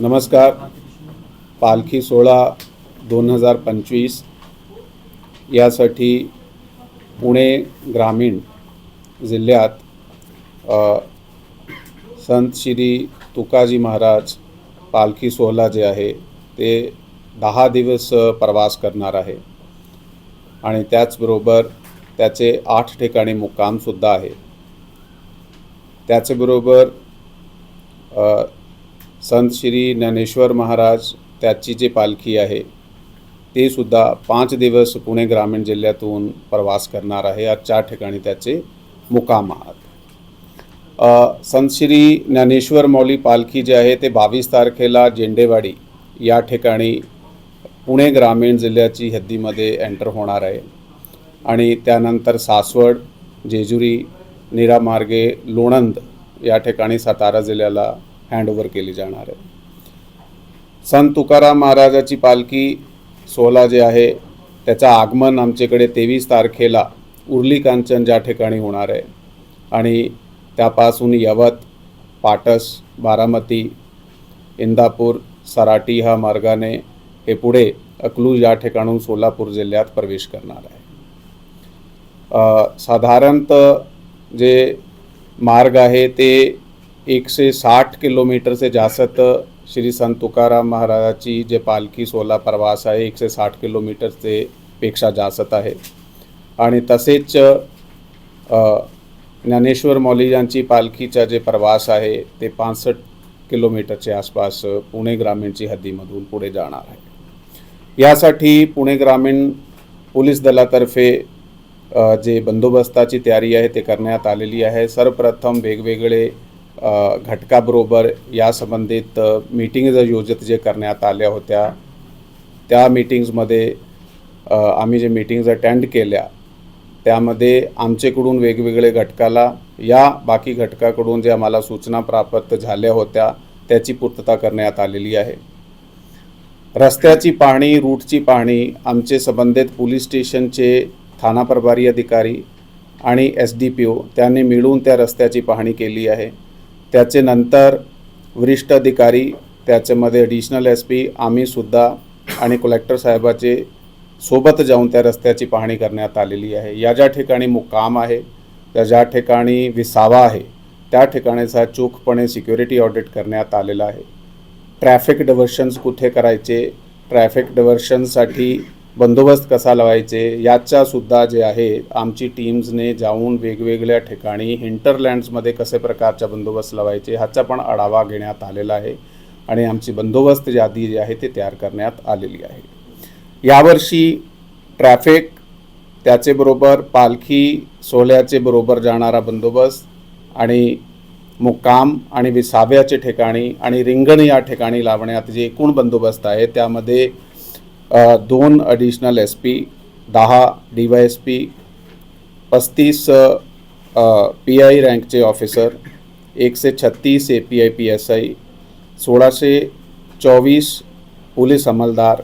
नमस्कार. पालखी सोळा दोन हजार पंचवीस. यासाठी पुणे ग्रामीण जिल्ह्यात संत श्री तुकाजी महाराज पालखी सोहळा जे आहे ते दहा दिवस प्रवास करणार आहे. आणि त्याचबरोबर त्याचे आठ ठिकाणी मुक्कामसुद्धा आहे. त्याचबरोबर संत श्री ज्ञानेश्वर महाराज त्याची जी पालखी आहे ते सुद्धा पाच दिवस पुणे ग्रामीण जिल्ह्यातून प्रवास करणार आहे. आज चार ठिकाणी त्याचे मुकाम आहात. संत श्री ज्ञानेश्वर मौली पालखी जे आहे ते बावीस तारखेला जेंडेवाडी या ठिकाणी पुणे ग्रामीण जिल्ह्याची हद्दीमध्ये एंटर होणार आहे. आणि त्यानंतर सासवड जेजुरी निरामार्गे लोणंद या ठिकाणी सातारा जिल्ह्याला हँडओव्हर केली जाणार आहे. संत तुकाराम महाराजाची पालखी सोहळा जे आहे त्याचं आगमन आमच्याकडे तेवीस तारखेला उर्ली कांचन ज्या ठिकाणी होणार आहे. आणि त्यापासून यवत पाटस बारामती इंदापूर सराटी ह्या मार्गाने हे पुढे अकलूज या ठिकाणून सोलापूर जिल्ह्यात प्रवेश करणार आहे. साधारणतः जे मार्ग आहे ते एकशे साठ किलोमीटरचे जास्त श्री संत तुकाराम महाराजाची जे पालखी सोला प्रवास आहे एकशे साठ किलोमीटरचे पेक्षा जास्त आहे. आणि तसेच ज्ञानेश्वर मौली यांची पालखीचा जे प्रवास आहे ते पासष्ट किलोमीटरच्या आसपास पुणे ग्रामीणची हद्दीमधून पुढे जाणार आहे. यासाठी पुणे ग्रामीण पोलीस दलातर्फे जे बंदोबस्ताची तयारी आहे ते करण्यात आलेली आहे. सर्वप्रथम वेगवेगळे घटकाबरोबर या संबंधित मीटिंग्ज आयोजित जे करण्यात आल्या होत्या त्या मीटिंग्जमध्ये आम्ही जे मीटिंग्ज अटेंड केल्या त्यामध्ये आमच्याकडून वेगवेगळे घटकाला या बाकी घटकाकडून जे आम्हाला सूचना प्राप्त झाल्या होत्या त्याची पूर्तता करण्यात आलेली आहे. रस्त्याची पाहणी रूटची पाहणी आमचे संबंधित पोलीस स्टेशनचे थाना प्रभारी अधिकारी आणि एस डी पी ओ त्यांनी मिळून त्या रस्त्याची पाहणी केली आहे. त्याचे नंतर वरिष्ठ अधिकारी त्याच्यामध्ये ॲडिशनल एस पी आम्हीसुद्धा आणि कलेक्टर साहेबाचे सोबत जाऊन त्या रस्त्याची पाहणी करण्यात आलेली आहे. या ज्या ठिकाणी मुक्काम आहे त्या ज्या ठिकाणी विसावा आहे त्या ठिकाणीचा चोखपणे सिक्युरिटी ऑडिट करण्यात आलेला आहे. ट्रॅफिक डवर्शन्स कुठे करायचे? ट्रॅफिक डिव्हर्शनसाठी बंदोबस्त कसा लावायचे याच्यासुद्धा जे आहे आमची टीम्सने जाऊन वेगवेगळ्या ठिकाणी हिंटरलँड्समध्ये कसे प्रकारचा बंदोबस्त लावायचे ह्याचा पण आढावा घेण्यात आलेला आहे आणि आमची बंदोबस्त यादी जी आहे ते तयार करण्यात आलेली आहे. यावर्षी ट्रॅफिक त्याचेबरोबर पालखी सोहळ्याचे बरोबर जाणारा बंदोबस्त आणि मुक्काम आणि विसाव्याचे ठिकाणी आणि रिंगण या ठिकाणी लावण्यात जे एकूण बंदोबस्त आहे त्यामध्ये दोन ॲडिशनल एस पी दहा डी वाय एस पी पस्तीस पी आय रँकचे ऑफिसर एकशे छत्तीस A P I P S I सोळाशे चोवीस पोलीस अंमलदार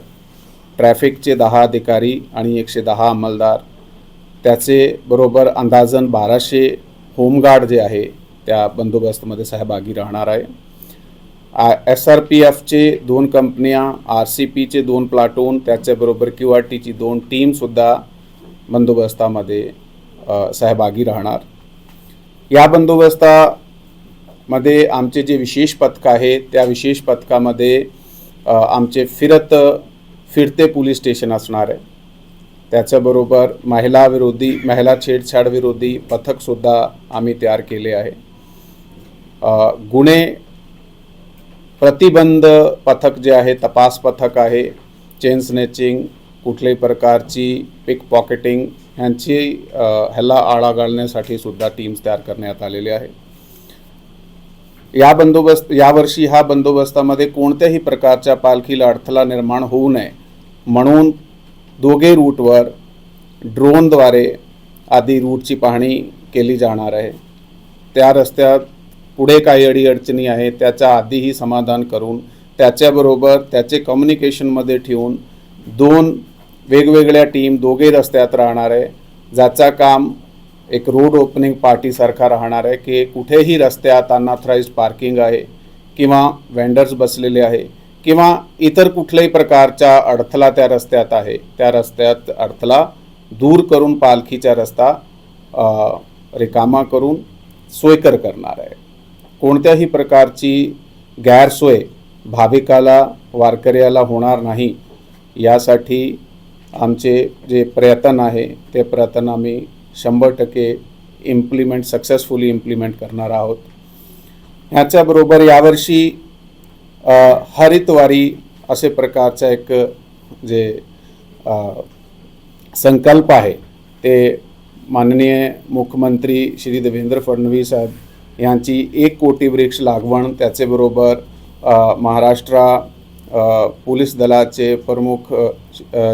ट्रॅफिकचे दहा अधिकारी आणि एकशे दहा अंमलदार. त्याचे बरोबर अंदाजन बाराशे होमगार्ड जे आहे त्या बंदोबस्तमध्ये सहभागी राहणार आहे. एस आर पी एफचे दोन कंपन्या आर सी पीचे दोन प्लाटून त्याच्याबरोबर क्यू आर टीची दोन टीमसुद्धा बंदोबस्तामध्ये सहभागी राहणार. या बंदोबस्तामध्ये आमचे जे विशेष पथक आहे त्या विशेष पथकामध्ये आमचे फिरत फिरते पोलीस स्टेशन असणार आहे. त्याच्याबरोबर महिला विरोधी महिला छेडछाड विरोधी पथकसुद्धा आम्ही तयार केले आहे. गुन्हे प्रतिबंध पथक जे आहे तपास पथक आहे चेन स्नेचिंग कुठल्याही प्रकारची पिक पॉकेटिंग ह्यांची ह्याला आळा घालण्यासाठी सुद्धा टीम्स तयार करण्यात आलेले आहे या बंदोबस्त यावर्षी ह्या बंदोबस्तामध्ये कोणत्याही प्रकारच्या पालखीला अडथळा निर्माण होऊ नये. म्हणून दोघे रूटवर ड्रोनद्वारे आधी रूटची पाहणी केली जाणार आहे. त्या रस्त्यात पुढे काही अडीअडचणी आहे त्याच्या आधीही समाधान करून त्याच्याबरोबर त्याचे कम्युनिकेशनमध्ये ठेवून दोन वेगवेगळ्या टीम दोघे रस्त्यात राहणार आहे. ज्याचा काम एक रोड ओपनिंग पार्टीसारखा राहणार आहे की कुठेही रस्त्यात अनाथराईज पार्किंग आहे किंवा वेंडर्स बसलेले आहे किंवा इतर कुठल्याही प्रकारचा अडथळा त्या रस्त्यात आहे. त्या रस्त्यात अडथळा दूर करून पालखीचा रस्ता रिकामा करून सोयकर करणार आहे. कोणत्याही प्रकारची गैरसोय भाविकाला वारकऱ्याला होणार नाही यासाठी आमचे जे प्रयत्न आहे ते प्रयत्न आम्ही शंभर टक्के इम्प्लिमेंट सक्सेसफुली इम्प्लिमेंट करणार आहोत. ह्याच्याबरोबर यावर्षी हरितवारी असे प्रकारचा एक जे संकल्प आहे ते माननीय मुख्यमंत्री श्री देवेंद्र फडणवीस साहेब यांची एक कोटी वृक्ष लागवण त्याचेबरोबर महाराष्ट्र पोलीस दलाचे प्रमुख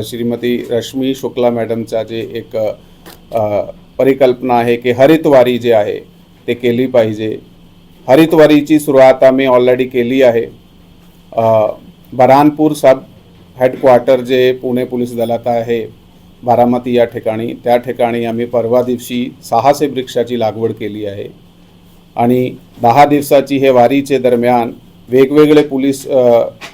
श्रीमती रश्मी शुक्ला मॅडमचा जे एक परिकल्पना आहे की हरितवारी जे आहे ते केली पाहिजे. हरितवारीची सुरुवात आम्ही ऑलरेडी केली आहे. बरानपूर सब हेडक्वार्टर जे पुणे पोलीस दलात आहे बारामती या ठिकाणी त्या ठिकाणी आम्ही परवा दिवशी सहाशे वृक्षाची लागवड केली आहे. आणि दहा दिवसाची हे वारीचे दरम्यान वेगवेगळे पोलीस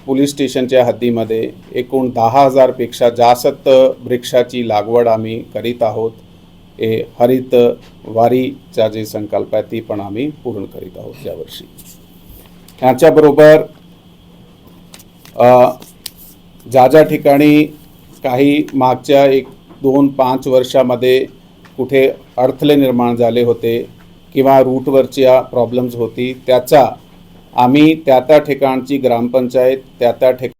पोलीस स्टेशनच्या हद्दीमध्ये एकूण दहा हजारपेक्षा जास्त वृक्षाची लागवड आम्ही करीत आहोत. हे हरित वारीचा जे संकल्प आहे ती पण आम्ही पूर्ण करीत आहोत यावर्षी. ह्याच्याबरोबर ज्या ज्या ठिकाणी काही मागच्या एक दोन पाच वर्षामध्ये कुठे अडथळे निर्माण झाले होते किंवा रूटवरच्या प्रॉब्लेम्स होती त्याचा आम्ही त्या त्या ठिकाणची ग्रामपंचायत त्या त्या ठिक